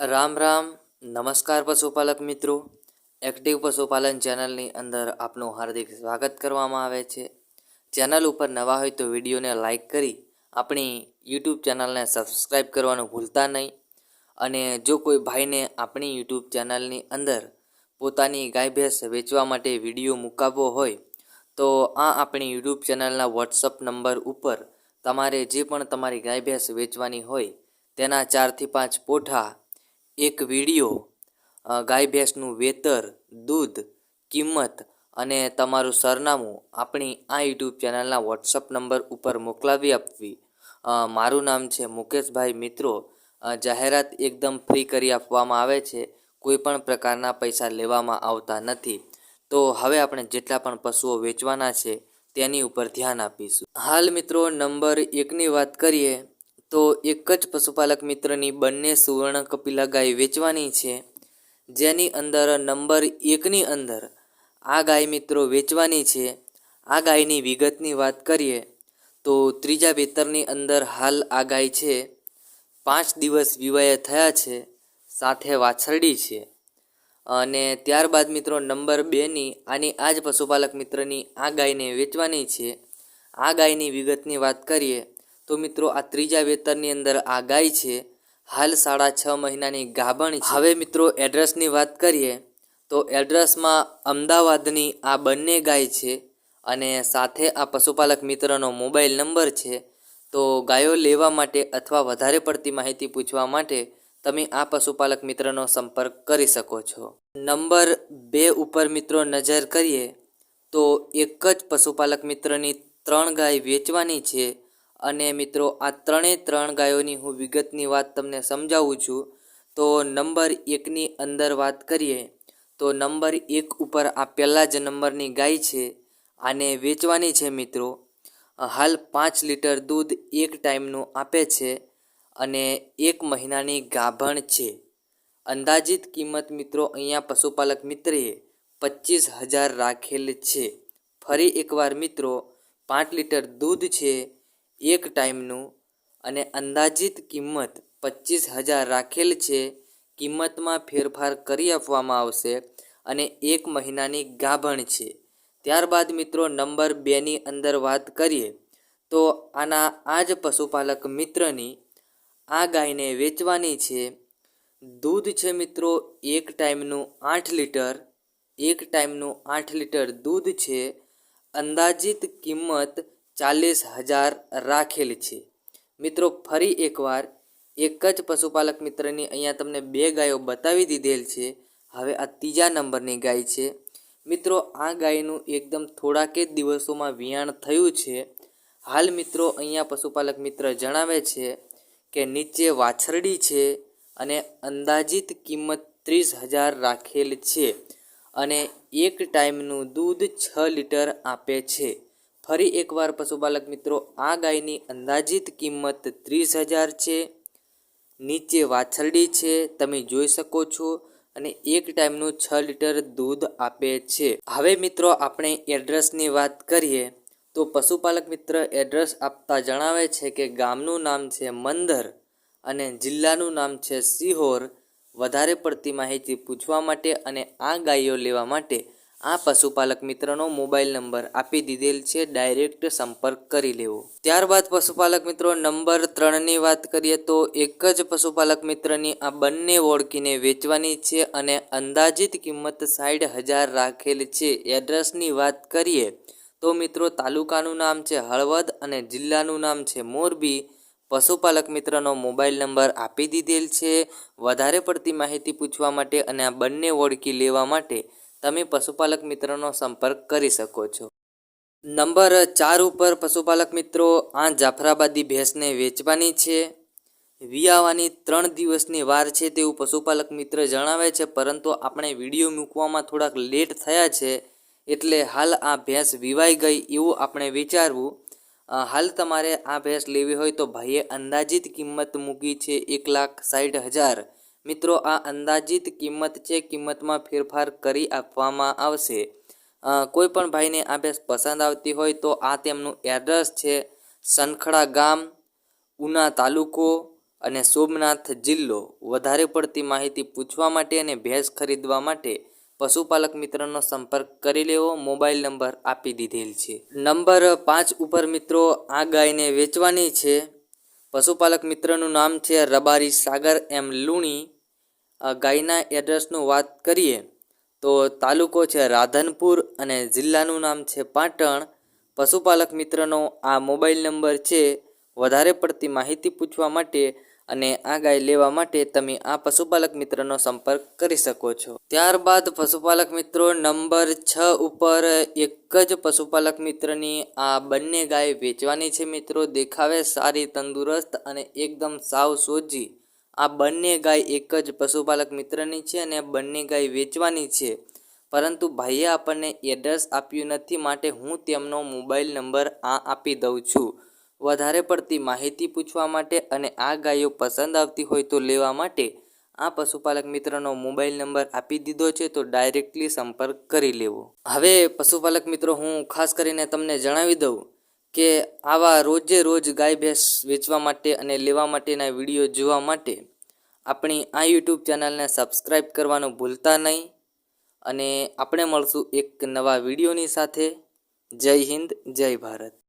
રામ રામ, નમસ્કાર પશુપાલક મિત્રો. એક્ટિવ પશુપાલન ચેનલની અંદર આપનું હાર્દિક સ્વાગત કરવામાં આવે છે. ચેનલ ઉપર નવા હોય તો વિડીયોને લાઇક કરી આપણી યુટ્યુબ ચેનલને સબસ્ક્રાઈબ કરવાનું ભૂલતા નહીં. અને જો કોઈ ભાઈને આપણી યુટ્યુબ ચેનલની અંદર પોતાની ગાય ભેંસ વેચવા માટે વીડિયો મુકાવવો હોય, તો આ આપણી યુટ્યુબ ચેનલના વોટ્સઅપ નંબર ઉપર તમારે જે પણ તમારી ગાય ભેંસ વેચવાની હોય, તેના ચારથી પાંચ પોઠા એક વીડિયો ગાય ભેંસનું વેતર, દૂધ, કિંમત અને તમારું સરનામું આપણી આ યુટ્યુબ ચેનલના વોટ્સઅપ નંબર ઉપર મોકલાવી આપવી. મારું નામ છે મુકેશભાઈ મિત્રો. જાહેરાત એકદમ ફ્રી કરી આપવામાં આવે છે. કોઈ પણ પ્રકારના પૈસા લેવામાં આવતા નથી. તો હવે આપણે જેટલા પણ પશુઓ વેચવાના છે તેની ઉપર ધ્યાન આપીશું. હાલ મિત્રો નંબર એકની વાત કરીએ તો એક જ પશુપાલક મિત્રની બંને સુવર્ણ કપિલા ગાય વેચવાની છે. જેની અંદર નંબર એકની અંદર આ ગાય મિત્રો વેચવાની છે. આ ગાયની વિગતની વાત કરીએ તો ત્રીજા વેતરની અંદર હાલ આ ગાય છે. પાંચ દિવસ વિવાયા થયા છે, સાથે વાછરડી છે. અને ત્યારબાદ મિત્રો નંબર બેની આની આ જ પશુપાલક મિત્રની આ ગાયને વેચવાની છે. આ ગાયની વિગતની વાત કરીએ તો મિત્રો, આ ત્રીજા વેતરની અંદર આ ગાય છે. હાલ સાડા છ મહિનાની ગાબણ હવે મિત્રો એડ્રેસની વાત કરીએ, તો એડ્રેસમાં અમદાવાદની આ બંને ગાય છે અને સાથે આ પશુપાલક મિત્રનો મોબાઈલ નંબર છે. તો ગાયો લેવા માટે અથવા વધારે પડતી માહિતી પૂછવા માટે તમે આ પશુપાલક મિત્રનો સંપર્ક કરી શકો છો. નંબર બે ઉપર મિત્રો નજર કરીએ, તો એક જ પશુપાલક મિત્રની ત્રણ ગાય વેચવાની છે. અને મિત્રો, આ ત્રણે ત્રણ ગાયોની હું વિગતની વાત તમને સમજાવું છું. તો નંબર એકની અંદર વાત કરીએ, તો નંબર એક ઉપર આ પહેલાં જ નંબરની ગાય છે, આને વેચવાની છે મિત્રો. હાલ પાંચ લીટર દૂધ એક ટાઈમનું આપે છે અને એક મહિનાની ગાભણ છે. અંદાજિત કિંમત મિત્રો અહીંયા પશુપાલક મિત્રએ પચીસ હજાર રાખેલ છે. ફરી એકવાર મિત્રો, પાંચ લીટર દૂધ છે એક ટાઈમનું અને અંદાજિત કિંમત પચીસ હજાર રાખેલ છે. કિંમતમાં ફેરફાર કરી આપવામાં આવશે અને એક મહિનાની ગાભણ છે. ત્યારબાદ મિત્રો નંબર બેની અંદર વાત કરીએ તો આના આ જ પશુપાલક મિત્રની આ ગાયને વેચવાની છે. દૂધ છે મિત્રો એક ટાઈમનું આઠ લીટર, એક ટાઈમનું આઠ લીટર દૂધ છે. અંદાજિત કિંમત ચાલીસ હજાર રાખેલ છે. મિત્રો, ફરી એકવાર એક જ પશુપાલક મિત્રની અહીંયા તમને બે ગાયો બતાવી દીધેલ છે. હવે આ ત્રીજા નંબરની ગાય છે. મિત્રો, આ ગાયનું એકદમ થોડાક જ દિવસોમાં વિયાણ થયું છે. હાલ મિત્રો, અહીંયા પશુપાલક મિત્ર જણાવે છે કે નીચે વાછરડી છે અને અંદાજિત કિંમત ત્રીસ હજાર રાખેલ છે અને એક ટાઈમનું દૂધ છ લીટર આપે છે. ફરી એકવાર પશુપાલક મિત્રો, આ ગાયની અંદાજિત કિંમત ત્રીસ હજાર છે. નીચે વાછરડી છે, તમે જોઈ શકો છો. અને એક ટાઈમનું છ લીટર દૂધ આપે છે. હવે મિત્રો, આપણે એડ્રેસની વાત કરીએ. તો પશુપાલક મિત્ર, એડ્રેસ આપતા જણાવે છે કે ગામનું નામ છે મંદર અને જિલ્લાનું નામ છે સિહોર. વધારે પડતી માહિતી પૂછવા માટે અને આ ગાયો લેવા માટે આ પશુપાલક મિત્રનો મોબાઈલ નંબર આપી દીધેલ છે, ડાયરેક્ટ સંપર્ક કરી લેવો. ત્યારબાદ પશુપાલક મિત્રો નંબર ત્રણની વાત કરીએ તો એક જ પશુપાલક મિત્રની આ બંને ઓળખીને વેચવાની છે અને અંદાજિત કિંમત સાઠ હજાર રાખેલ છે. એડ્રેસની વાત કરીએ તો મિત્રો તાલુકાનું નામ છે હળવદ અને જિલ્લાનું નામ છે મોરબી. પશુપાલક મિત્રનો મોબાઈલ નંબર આપી દીધેલ છે. વધારે પડતી માહિતી પૂછવા માટે અને આ બંને ઓળખી લેવા માટે તમે પશુપાલક મિત્રનો સંપર્ક કરી શકો છો. નંબર ચાર ઉપર પશુપાલક મિત્રો, આ જાફરાબાદી ભેંસને વેચવાની છે. વિયાવાની ત્રણ દિવસની વાર છે તેવું પશુપાલક મિત્ર જણાવે છે, પરંતુ આપણે વીડિયો મૂકવામાં થોડાક લેટ થયા છે, એટલે હાલ આ ભેંસ વિવાઈ ગઈ એવું આપણે વિચારવું. હાલ તમારે આ ભેંસ લેવી હોય તો ભાઈએ અંદાજિત કિંમત મૂકી છે એક લાખ સાઠ હજાર. મિત્રો, આ અંદાજિત કિંમત છે, કિંમતમાં ફેરફાર કરી આપવામાં આવશે. કોઈપણ કોઈ પણ ભાઈને આ ભેંસ પસંદ આવતી હોય તો આ તેમનું એડ્રેસ છે સનખડા ગામ, ઉના તાલુકો અને સોમનાથ જિલ્લો. વધારે પડતી માહિતી પૂછવા માટે અને ભેંસ ખરીદવા માટે પશુપાલક મિત્રનો સંપર્ક કરી લેવો. મોબાઈલ નંબર આપી દીધેલ છે. નંબર પાંચ ઉપર મિત્રો, આ ગાયને વેચવાની છે. પશુપાલક મિત્રનું નામ છે રબારી સાગર એમ લુણી. ગાયના એડ્રેસનું વાત કરીએ તો તાલુકો છે રાધનપુર અને જિલ્લાનું નામ છે પાટણ. પશુપાલક મિત્રનો આ મોબાઈલ નંબર છે. વધારે પડતી માહિતી પૂછવા માટે અને આ ગાય લેવા માટે તમે આ પશુપાલક મિત્રનો સંપર્ક કરી શકો છો. ત્યારબાદ પશુપાલક મિત્રો નંબર છ ઉપર એક જ પશુપાલક મિત્રની આ બંને ગાય વેચવાની છે મિત્રો. દેખાવે સારી, તંદુરસ્ત અને એકદમ સાવ સોજી. આ બંને ગાય એક જ પશુપાલક મિત્રની છે અને બંને ગાય વેચવાની છે. પરંતુ ભાઈએ આપણને એડ્રેસ આપ્યું નથી, માટે હું તેમનો મોબાઈલ નંબર આ આપી દઉં છું. વધારે પડતી માહિતી પૂછવા માટે અને આ ગાયો પસંદ આવતી હોય તો લેવા માટે આ પશુપાલક મિત્રનો મોબાઈલ નંબર આપી દીધો છે તો ડાયરેક્ટલી સંપર્ક કરી લેવો. હવે પશુપાલક મિત્રો, હું ખાસ કરીને તમને જણાવી દઉં કે આવા રોજે રોજ ગાય ભેંસ વેચવા માટે અને લેવા માટેના વીડિયો જોવા માટે આપણી આ યુટ્યુબ ચેનલને સબસ્ક્રાઈબ કરવાનું ભૂલતા નહીં અને આપણે મળશું એક નવા વિડીયોની સાથે. જય હિન્દ, જય ભારત.